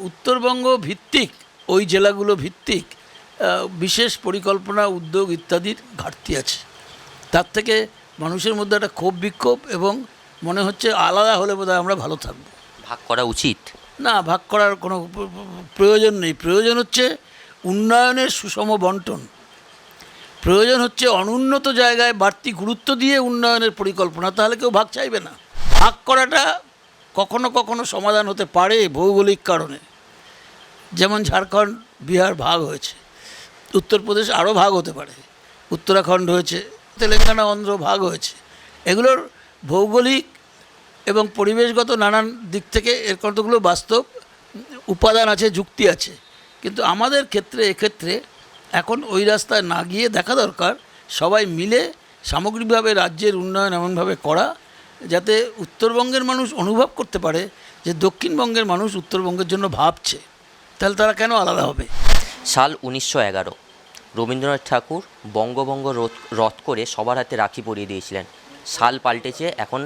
উত্তরবঙ্গ ভিত্তিক ওই জেলাগুলো ভিত্তিক বিশেষ পরিকল্পনা উদ্যোগ ইত্যাদির ঘাটতি আছে। তার থেকে মানুষের মধ্যে একটা ক্ষোভ বিক্ষোভ এবং মনে হচ্ছে আলাদা হলে বোধহয় আমরা ভালো থাকব। ভাগ করা উচিত? না ভাগ করার কোনো প্র- প্র- প্রয়োজন নেই। প্রয়োজন হচ্ছে উন্নয়নের সুষম বন্টন। প্রয়োজন হচ্ছে অনুন্নত জায়গায় বাড়তি গুরুত্ব দিয়ে উন্নয়নের পরিকল্পনা তাহলে কেউ ভাগ চাইবে না। ভাগ করাটা কখনো কখনো সমাধান হতে পারে ভৌগোলিক কারণে। যেমন ঝাড়খণ্ড, বিহার ভাগ হয়েছে। উত্তরপ্রদেশ আরও ভাগ হতে পারে। উত্তরাখণ্ড হয়েছে, তেলেঙ্গানা অন্ধ্র ভাগ হয়েছে। এগুলোর ভৌগোলিক এবং পরিবেশগত নানান দিক থেকে এর কতগুলো বাস্তব উপাদান আছে, যুক্তি আছে। কিন্তু আমাদের ক্ষেত্রে, এক্ষেত্রে এখন ওই রাস্তায় না গিয়ে দেখা দরকার সবাই মিলে সামগ্রিকভাবে রাজ্যের উন্নয়ন এমনভাবে করা যাতে উত্তরবঙ্গের মানুষ অনুভব করতে পারে যে দক্ষিণবঙ্গের মানুষ উত্তরবঙ্গের জন্য ভাবছে, তাহলে তারা কেন আলাদা হবে? সাল উনিশশো এগারো, রবীন্দ্রনাথ ঠাকুর বঙ্গভঙ্গ রদ করে সবার হাতে রাখি পরিয়ে দিয়েছিলেন। সাল পাল্টেছে, এখন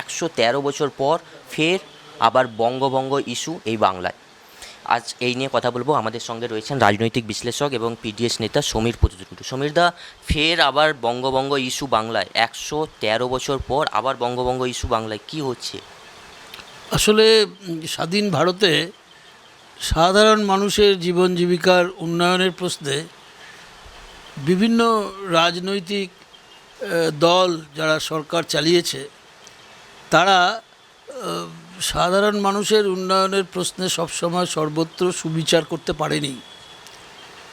একশো তেরো বছর পর ফের আবার বঙ্গভঙ্গ ইস্যু এই বাংলায়। আজ এই নিয়ে কথা বলব। আমাদের সঙ্গে রয়েছেন রাজনৈতিক বিশ্লেষক এবং পিডিএস নেতা সমীর প্রতিদ্বন্দ্বী সমীর দা, ফের আবার বঙ্গবঙ্গ ইস্যু বাংলায়। একশো তেরো বছর পর আবার বঙ্গবঙ্গ ইস্যু বাংলায়। কি হচ্ছে? আসলে স্বাধীন ভারতে সাধারণ মানুষের জীবন জীবিকার উন্নয়নের প্রশ্নে বিভিন্ন রাজনৈতিক দল যারা সরকার চালিয়েছে, তারা সাধারণ মানুষের উন্নয়নের প্রশ্নে সবসময় সর্বত্র সুবিচার করতে পারেনি।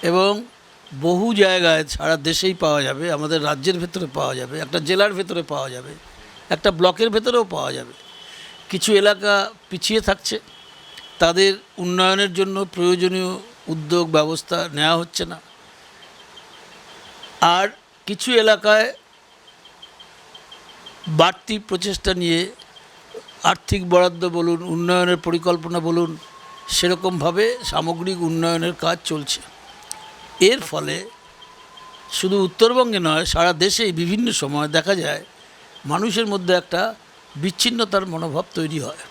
এবং বহু জায়গায় সারা দেশেই পাওয়া যাবে, আমাদের রাজ্যের ভেতরে পাওয়া যাবে, একটা জেলার ভেতরে পাওয়া যাবে, একটা ব্লকের ভেতরেও পাওয়া যাবে। কিছু এলাকা পিছিয়ে থাকছে, তাদের উন্নয়নের জন্য প্রয়োজনীয় উদ্যোগ ব্যবস্থা নেওয়া হচ্ছে না। আর কিছু এলাকায় বাড়তি প্রচেষ্টা নিয়ে আর্থিক বরাদ্দ বলুন, উন্নয়নের পরিকল্পনা বলুন, সেরকমভাবে সামগ্রিক উন্নয়নের কাজ চলছে। এর ফলে শুধু উত্তরবঙ্গে নয়, সারা দেশেই বিভিন্ন সময় দেখা যায় মানুষের মধ্যে একটা বিচ্ছিন্নতার মনোভাব তৈরি হয়।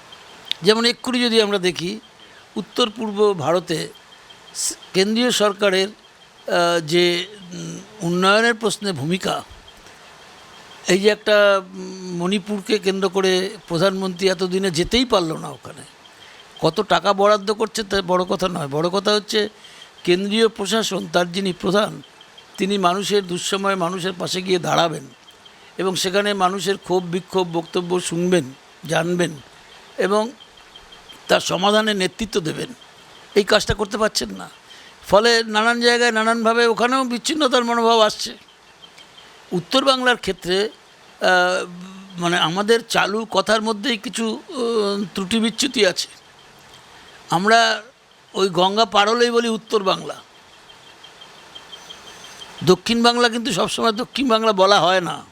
যেমন এক্ষুনি যদি আমরা দেখি, উত্তর পূর্ব ভারতে কেন্দ্রীয় সরকারের যে উন্নয়নের প্রশ্নে ভূমিকা এই যে একটা মণিপুরকে কেন্দ্র করে প্রধানমন্ত্রী এতদিনে যেতেই পারল না ওখানে। কত টাকা বরাদ্দ করছে তা বড় কথা নয়। বড় কথা হচ্ছে, কেন্দ্রীয় প্রশাসন, তার যিনি প্রধান, তিনি মানুষের দুঃসময়ে মানুষের পাশে গিয়ে দাঁড়াবেন এবং সেখানে মানুষের ক্ষোভ, বিক্ষোভ, বক্তব্য শুনবেন, জানবেন এবং তার সমাধানে নেতৃত্ব দেবেন। এই কাজটা করতে পারছেন না। ফলে নানান জায়গায় নানানভাবে ওখানেও বিচ্ছিন্নতার মনোভাব আসছে। উত্তর বাংলার ক্ষেত্রে মানে আমাদের চালু কথার মধ্যেই কিছু ত্রুটি বিচ্যুতি আছে। আমরা ওই গঙ্গা পারলেই বলি উত্তর বাংলা। দক্ষিণ বাংলা কিন্তু সবসময় দক্ষিণ বাংলা বলা হয় না।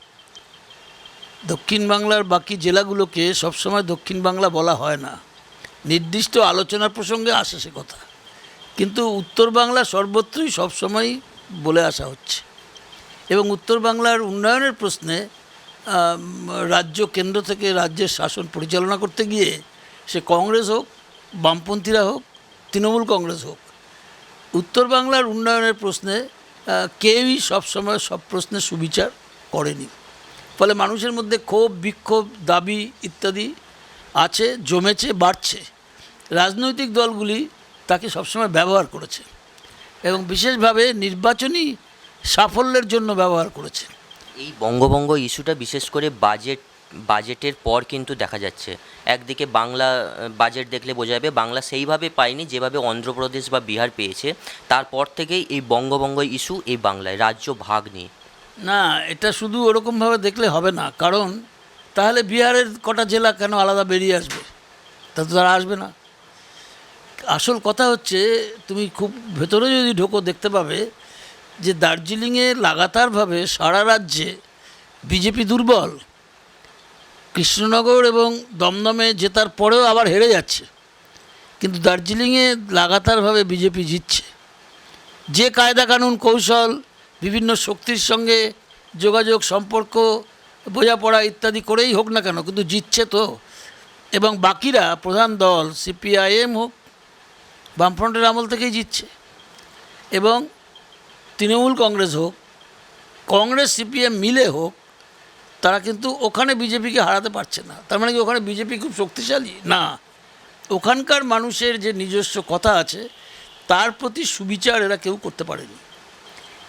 দক্ষিণ বাংলার বাকি জেলাগুলোকে সবসময় দক্ষিণ বাংলা বলা হয় না। নির্দিষ্ট আলোচনার প্রসঙ্গে আসে সে কথা। কিন্তু উত্তর বাংলা সর্বত্রই সবসময়ই বলে আসা হচ্ছে। এবং উত্তর বাংলার উন্নয়নের প্রশ্নে রাজ্য কেন্দ্র থেকে রাজ্যের শাসন পরিচালনা করতে গিয়ে সে কংগ্রেস হোক, বামপন্থীরা হোক, তৃণমূল কংগ্রেস হোক, উত্তর বাংলার উন্নয়নের প্রশ্নে কেউই সবসময় সব প্রশ্নে সুবিচার করেনি। ফলে মানুষের মধ্যে ক্ষোভ, বিক্ষোভ, দাবি ইত্যাদি আছে, জমেছে, বাড়ছে। রাজনৈতিক দলগুলি তাকে সবসময় ব্যবহার করেছে এবং বিশেষভাবে নির্বাচনী সাফল্যের জন্য ব্যবহার করেছে। এই বঙ্গভঙ্গ ইস্যুটা বিশেষ করে বাজেট বাজেটের পর কিন্তু দেখা যাচ্ছে। একদিকে বাংলা বাজেট দেখলে বোঝা যাবে বাংলা সেইভাবে পায়নি যেভাবে অন্ধ্রপ্রদেশ বা বিহার পেয়েছে। তারপর থেকেই এই বঙ্গভঙ্গ ইস্যু এই বাংলায় রাজ্য ভাগ নিয়ে। না এটা শুধু ওরকমভাবে দেখলে হবে না। কারণ তাহলে বিহারের কটা জেলা কেন আলাদা বেরিয়ে আসবে? তা তো তারা আসবে না। আসল কথা হচ্ছে তুমি খুব ভেতরে যদি ঢোকো দেখতে পাবে যে দার্জিলিংয়ে লাগাতারভাবে সারা রাজ্যে বিজেপি দুর্বল, কৃষ্ণনগর এবং দমদমে জেতার পরেও আবার হেরে যাচ্ছে। কিন্তু দার্জিলিংয়ে লাগাতারভাবে বিজেপি জিতছে। যে কায়দা কানুন কৌশল, বিভিন্ন শক্তির সঙ্গে যোগাযোগ, সম্পর্ক, বোঝাপড়া ইত্যাদি করেই হোক না কেন, কিন্তু জিতছে তো। এবং বাকিরা, প্রধান দল, সিপিআইএম হোক, বামফ্রন্টের আমল থেকেই জিতছে। এবং তৃণমূল কংগ্রেস হোক, কংগ্রেস, সিপিএম মিলে হোক, তারা কিন্তু ওখানে বিজেপিকে হারাতে পারছে না। তার মানে কি ওখানে বিজেপি খুব শক্তিশালী? না। ওখানকার মানুষের যে নিজস্ব কথা আছে, তার প্রতি সুবিচার এরা কেউ করতে পারেনি।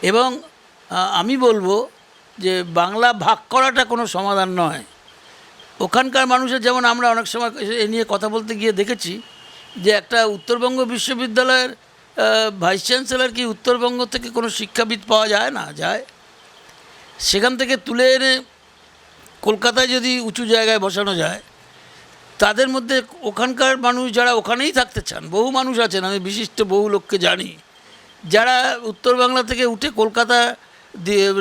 এবং আমি বলব যে বাংলা ভাগ করাটা কোনো সমাধান নয়। ওখানকার মানুষের যেমন আমরা অনেক সময় এ নিয়ে কথা বলতে গিয়ে দেখেছি যে একটা উত্তরবঙ্গ বিশ্ববিদ্যালয়ের ভাইস চ্যান্সেলার কি উত্তরবঙ্গ থেকে কোনো শিক্ষাবিদ পাওয়া যায় না? যায়। সেখান থেকে তুলে এনে কলকাতায় যদি উঁচু জায়গায় বসানো যায়, তাদের মধ্যে ওখানকার মানুষ যারা ওখানেই থাকতে চান, বহু মানুষ আছেন, আমি বিশিষ্ট বহু লোককে জানি, যারা উত্তর বাংলা থেকে উঠে কলকাতা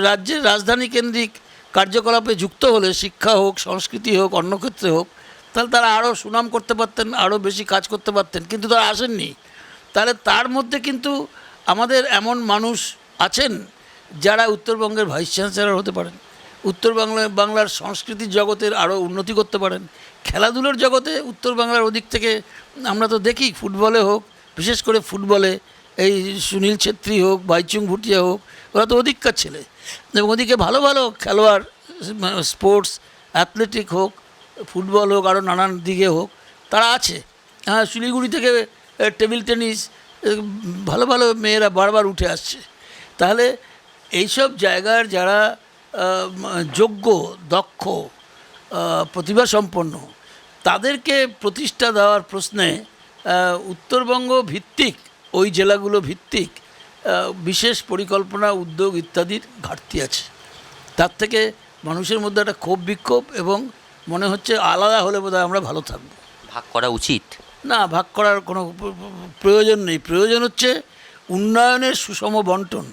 রাজ্যের রাজধানী কেন্দ্রিক কার্যকলাপে যুক্ত হলে, শিক্ষা হোক, সংস্কৃতি হোক অন্য ক্ষেত্রে হোক, তাহলে তারা আরও সুনাম করতে পারতেন, আরও বেশি কাজ করতে পারতেন, কিন্তু তারা আসেননি। তাহলে তার মধ্যে কিন্তু আমাদের এমন মানুষ আছেন যারা উত্তরবঙ্গের ভাইস চ্যান্সেলর হতে পারেন উত্তর বাংলা বাংলার সংস্কৃতির জগতের আরও উন্নতি করতে পারেন, খেলাধুলোর জগতে উত্তর বাংলার ওদিক থেকে আমরা তো দেখি ফুটবলে হোক, বিশেষ করে ফুটবলে এই সুনীল ছেত্রী হোক, বাইচুং ভুটিয়া হোক, ওরা তো ওদিককার ছেলে। এবং ওদিকে ভালো ভালো খেলোয়াড়, স্পোর্টস, অ্যাথলেটিক হোক, ফুটবল হোক আরও নানান দিকে হোক, তারা আছে। হ্যাঁ শিলিগুড়ি থেকে টেবিল টেনিস ভালো ভালো মেয়েরা বারবার উঠে আসছে। তাহলে এইসব জায়গার যারা যোগ্য দক্ষ আহ, প্রতিভাসম্পন্ন তাদেরকে প্রতিষ্ঠা দেওয়ার প্রশ্নে উত্তরবঙ্গ ভিত্তিক ওই জেলাগুলো ভিত্তিক বিশেষ পরিকল্পনা উদ্যোগ ইত্যাদির ঘাটতি আছে। তার থেকে মানুষের মধ্যে একটা ক্ষোভ বিক্ষোভ এবং মনে হচ্ছে আলাদা হলে বোধহয় আমরা ভালো থাকব। ভাগ করা উচিত। না, ভাগ করার কোনো প্র- প্র- প্রয়োজন নেই। প্রয়োজন হচ্ছে উন্নয়নের সুষম বন্টন।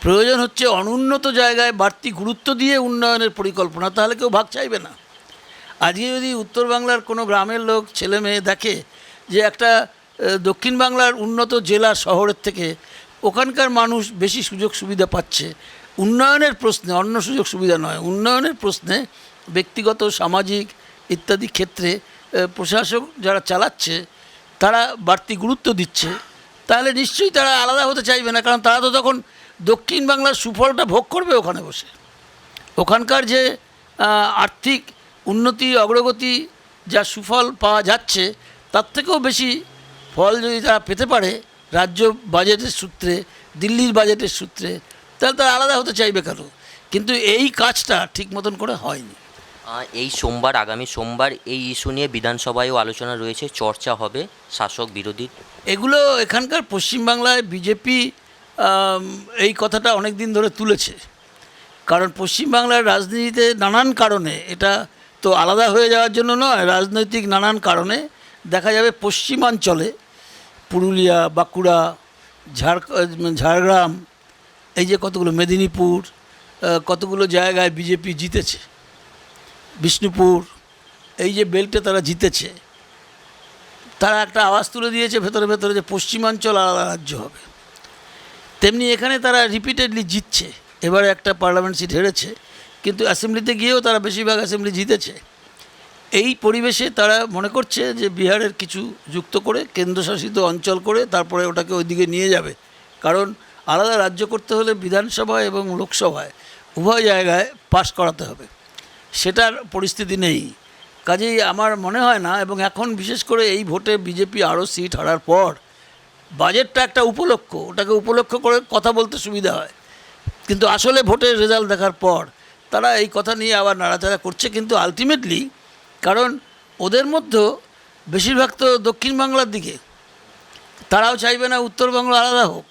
প্রয়োজন হচ্ছে অনুন্নত জায়গায় বাড়তি গুরুত্ব দিয়ে উন্নয়নের পরিকল্পনা, তাহলে কেউ ভাগ চাইবে না। আজকে যদি উত্তর বাংলার কোনো গ্রামের লোক, ছেলে মেয়ে দেখে যে একটা দক্ষিণ বাংলার উন্নত জেলা শহরের থেকে ওখানকার মানুষ বেশি সুযোগ সুবিধা পাচ্ছে, উন্নয়নের প্রশ্নে, অন্য সুযোগ সুবিধা নয়, উন্নয়নের প্রশ্নে ব্যক্তিগত, সামাজিক ইত্যাদি ক্ষেত্রে প্রশাসক যারা চালাচ্ছে, তারা বাড়তি গুরুত্ব দিচ্ছে। তাহলে নিশ্চয়ই তারা আলাদা হতে চাইবে না, কারণ তারা তো তখন দক্ষিণ বাংলার সুফলটা ভোগ করবে ওখানে বসে। ওখানকার যে আর্থিক উন্নতি, অগ্রগতি, যা সুফল পাওয়া যাচ্ছে, তার থেকেও বেশি ফল যদি তারা পেতে পারে, রাজ্য বাজেটের সূত্রে, দিল্লির বাজেটের সূত্রে, তাহলে তারা আলাদা হতে চাইবে কেন? কিন্তু এই কাজটা ঠিক মতন করে হয়নি। এই সোমবার, আগামী সোমবার এই ইস্যু নিয়ে বিধানসভায়ও আলোচনা রয়েছে, চর্চা হবে শাসক বিরোধী। এগুলো এখানকার পশ্চিমবাংলায় বিজেপি এই কথাটা অনেক দিন ধরে তুলেছে। কারণ পশ্চিমবাংলার রাজনীতিতে নানান কারণে, এটা তো আলাদা হয়ে যাওয়ার জন্য নয়, রাজনৈতিক নানান কারণে দেখা যাবে পশ্চিমাঞ্চলে, পুরুলিয়া, বাঁকুড়া, ঝাড়, ঝাড়গ্রাম, এই যে কতগুলো মেদিনীপুর কতগুলো জায়গায় বিজেপি জিতেছে। বিষ্ণুপুর, এই যে বেল্টে তারা জিতেছে, তারা একটা আওয়াজ তুলে দিয়েছে, ভেতরে ভেতরে যে পশ্চিমাঞ্চল আলাদা রাজ্য হবে। তেমনি এখানে তারা রিপিটেডলি জিতছে। এবারে একটা পার্লামেন্ট সিট হেরেছে, কিন্তু অ্যাসেম্বলিতে গিয়েও তারা বেশিরভাগ অ্যাসেম্বলি জিতেছে। এই পরিবেশে তারা মনে করছে যে বিহারের কিছু যুক্ত করে, কেন্দ্রশাসিত অঞ্চল করে, তারপরে ওটাকে ওইদিকে নিয়ে যাবে। কারণ আলাদা রাজ্য করতে হলে বিধানসভা এবং লোকসভায় উভয় জায়গায় পাশ করাতে হবে। সেটার পরিস্থিতি নেই। কাজেই আমার মনে হয় না, এবং এখন বিশেষ করে এই ভোটে বিজেপি আরও সিট হারার পর বাজেটটা একটা উপলক্ষ, ওটাকে উপলক্ষ করে কথা বলতে সুবিধা হয়। কিন্তু আসলে ভোটের রেজাল্ট দেখার পর তারা এই কথা নিয়ে আবার নাড়াচাড়া করছে, কিন্তু আলটিমেটলি কারণ ওদের মধ্যে বেশিরভাগ তো দক্ষিণ বাংলার দিকে। তারাও চাইবে না উত্তরবঙ্গ আলাদা হোক,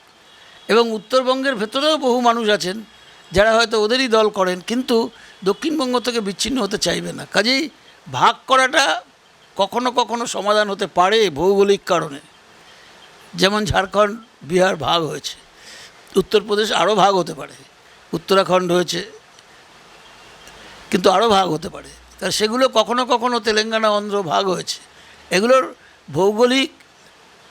এবং উত্তরবঙ্গের ভেতরেও বহু মানুষ আছেন যারা হয়তো ওদেরই দল করেন, কিন্তু দক্ষিণবঙ্গ থেকে বিচ্ছিন্ন হতে চাইবে না। কাজেই ভাগ করাটা কখনো কখনো সমাধান হতে পারে ভৌগোলিক কারণে। যেমন ঝাড়খণ্ড, বিহার ভাগ হয়েছে। উত্তরপ্রদেশ আরও ভাগ হতে পারে। উত্তরাখণ্ড হয়েছে, কিন্তু আরও ভাগ হতে পারে। কারণ সেগুলো কখনো কখনো তেলেঙ্গানা অন্ধ্র ভাগ হয়েছে। এগুলোর ভৌগোলিক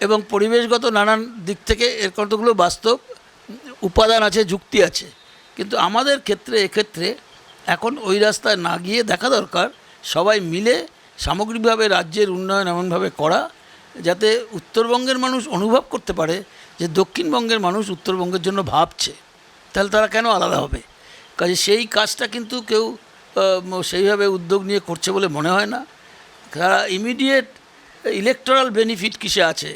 এবং পরিবেশগত নানান দিক থেকে এর কতগুলো বাস্তব উপাদান আছে, যুক্তি আছে। কিন্তু আমাদের ক্ষেত্রে, এক্ষেত্রে এখন ওই রাস্তায় না গিয়ে দেখা দরকার। সবাই মিলে সামগ্রিকভাবে রাজ্যের উন্নয়ন এমনভাবে করা, যাতে উত্তরবঙ্গের মানুষ অনুভব করতে পারে যে দক্ষিণবঙ্গের মানুষ উত্তরবঙ্গের জন্য ভাবছে। তাহলে তারা কেন আলাদা হবে? কাজে সেই কাজটা কিন্তু কেউ সেইভাবে উদ্যোগ নিয়ে করছে বলে মনে হয় না। তারা ইমিডিয়েট ইলেকটোরাল বেনিফিট কিসে আছে?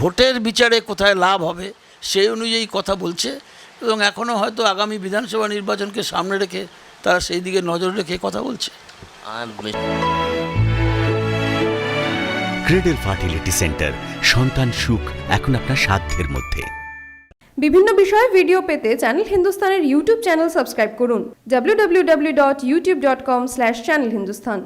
ভোটের বিচারে কোথায় লাভ হবে? সেই অনুযায়ী কথা বলছে। এবং এখনও হয়তো আগামী বিধানসভা নির্বাচনকে সামনে রেখে তারা সেই দিকে নজর রেখে কথা বলছে। ক্রেডেল ফার্টিলিটি সেন্টার সন্তান সুখ এখন আপনার সাধ্যের মধ্যে। বিভিন্ন বিষয়ে ভিডিও পেতে চ্যানেল হিন্দুস্তানের ইউটিউব চ্যানেল সাবস্ক্রাইব করুন www.youtube.com/channelhindustan